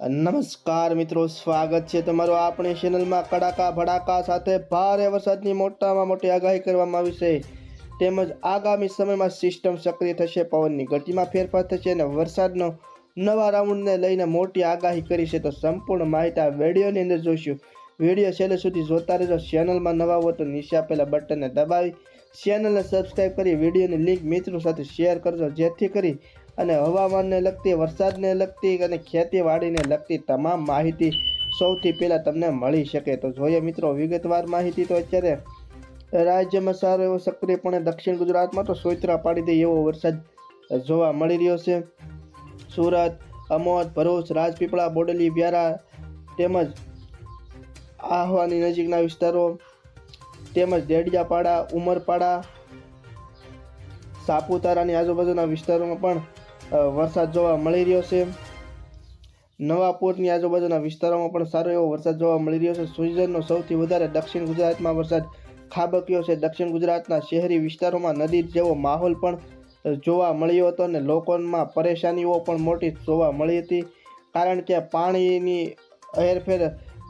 નમસ્કાર મિત્રો, સ્વાગત છે તમારું આપણી ચેનલમાં કડાકા ભડાકા સાથે ભારે વરસાદની મોટામાં મોટી આગાહી કરવામાં આવી છે. તેમજ આગામી સમયમાં સિસ્ટમ સક્રિય થશે, પવનની ગતિમાં ફેરફાર થશે અને વરસાદનો નવા રાઉન્ડને લઈને મોટી આગાહી કરી છે. તો સંપૂર્ણ માહિતી આ વિડીયોની અંદર જોઈશું. વીડિયો છેલ્લે સુધી જોતા રહેજો. ચેનલમાં નવા હો તો નીચે આપેલા બટનને દબાવી ચેનલને સબસ્ક્રાઈબ કરી, વિડીયોની લિંક મિત્રો સાથે શેર કરજો. જેથી કરી અને હવામાનને લગતી, વરસાદને લગતી અને ખેતીવાડીને લગતી તમામ માહિતી સૌથી પહેલાં તમને મળી શકે. તો જોઈએ મિત્રો, વિગતવાર માહિતી તો અત્યારે રાજ્યમાં સારો એવો સક્રિયપણે દક્ષિણ ગુજરાતમાં તો સોયત્રા પાડી દે એવો વરસાદ જોવા મળી રહ્યો છે. સુરત, અમોદ, ભરૂચ, રાજપીપળા, બોડલી, વ્યારા તેમજ આહવાની નજીકના વિસ્તારો તેમજ દેડિયાપાડા, ઉમરપાડા, સાપુતારાની આજુબાજુના વિસ્તારોમાં પણ વરસાદ જોવા મળી રહ્યો છે. નવાપુરની આજુબાજુના વિસ્તારોમાં પણ સારો એવો વરસાદ જોવા મળી રહ્યો છે. સિઝનનો સૌથી વધારે દક્ષિણ ગુજરાતમાં વરસાદ ખાબક્યો છે. દક્ષિણ ગુજરાતના શહેરી વિસ્તારોમાં નદી જેવો માહોલ પણ જોવા મળ્યો હતો અને લોકોમાં પરેશાનીઓ પણ મોટી જોવા મળી હતી. કારણ કે પાણીની હેરફેર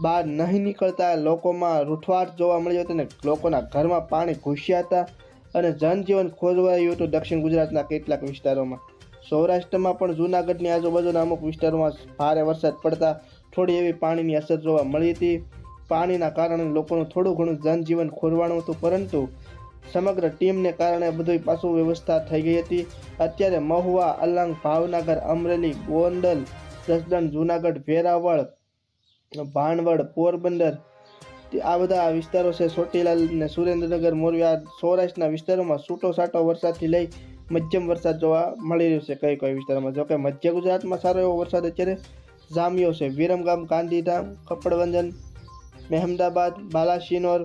બહાર નહીં નીકળતા લોકોમાં રૂઠવાટ જોવા મળ્યો હતો અને લોકોના ઘરમાં પાણી ઘૂસ્યા હતા અને જનજીવન ખોરવાયું હતું દક્ષિણ ગુજરાતના કેટલાક વિસ્તારોમાં. સૌરાષ્ટ્રમાં પણ જૂનાગઢની આજુબાજુના અમુક વિસ્તારોમાં ભારે વરસાદ પડતા થોડી એવી પાણીની અસર જોવા મળી હતી. પાણીના કારણે લોકોનું થોડું ઘણું જનજીવન ખોરવાણું હતું, પરંતુ સમગ્ર ટીમને કારણે બધું પાછું વ્યવસ્થા થઈ ગઈ હતી. અત્યારે મહુવા, અલંગ, ભાવનગર, અમરેલી, ગોંડલ, જસદણ, જૂનાગઢ, વેરાવળ, ભાણવડ, પોરબંદર આ બધા વિસ્તારો છે. ચોટીલાલ ને સુરેન્દ્રનગર, મોરબી સૌરાષ્ટ્રના વિસ્તારોમાં છૂટો સાટો વરસાદથી લઈ મધ્યમ વરસાદ જોવા મળી રહ્યો છે કઈ કઈ વિસ્તારમાં? જોકે મધ્ય ગુજરાતમાં સારો એવો વરસાદ અત્યારે જામ્યો છે. વિરમગામ, ગાંધીધામ કપડવંજન મહેમદાબાદ, બાલાસિનોર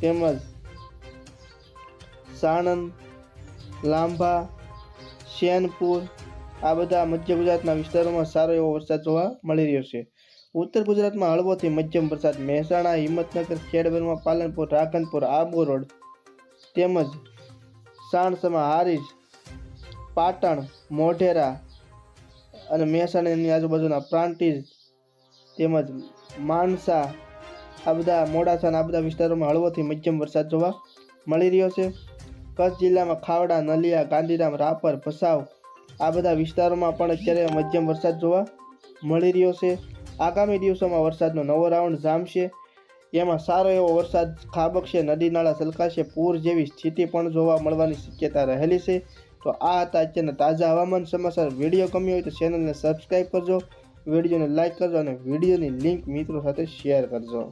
તેમજ સાણંદ, લાંભા, શેનપુર આ બધા મધ્ય ગુજરાતના વિસ્તારોમાં સારો એવો વરસાદ જોવા મળી રહ્યો છે. ઉત્તર ગુજરાતમાં હળવોથી મધ્યમ વરસાદ. મહેસાણા, હિંમતનગર, ખેડબરમાં પાલનપુર રાખનપુર આબુ રોડ તેમજ સાણસમા હારીજ, પાટણ, મોઢેરા અને મહેસાણાની આજુબાજુના પ્રાંતિજ તેમજ માનસા, આ બધા મોડાસાના આ બધા વિસ્તારોમાં હળવોથી મધ્યમ વરસાદ જોવા મળી રહ્યો છે. કચ્છ જિલ્લામાં ખાવડા, નલિયા, ગાંધીધામ, રાપર, ભસાવ આ બધા વિસ્તારોમાં પણ અત્યારે મધ્યમ વરસાદ જોવા મળી રહ્યો છે. આગામી દિવસોમાં વરસાદનો નવો રાઉન્ડ જામશે. એમાં સારો એવો વરસાદ ખાબકશે નદી નાળા સલકાશે પૂર જેવી સ્થિતિ પણ જોવા મળવાની શક્યતા રહેલી છે. તો આ હતા અત્યારના તાજા હવામાન સમાચાર. વીડિયો ગમ્યો હોય તો ચેનલને સબસ્ક્રાઈબ કરજો, વિડીયોને લાઇક કરજો અને વિડીયોની લિંક મિત્રો સાથે શેર કરજો.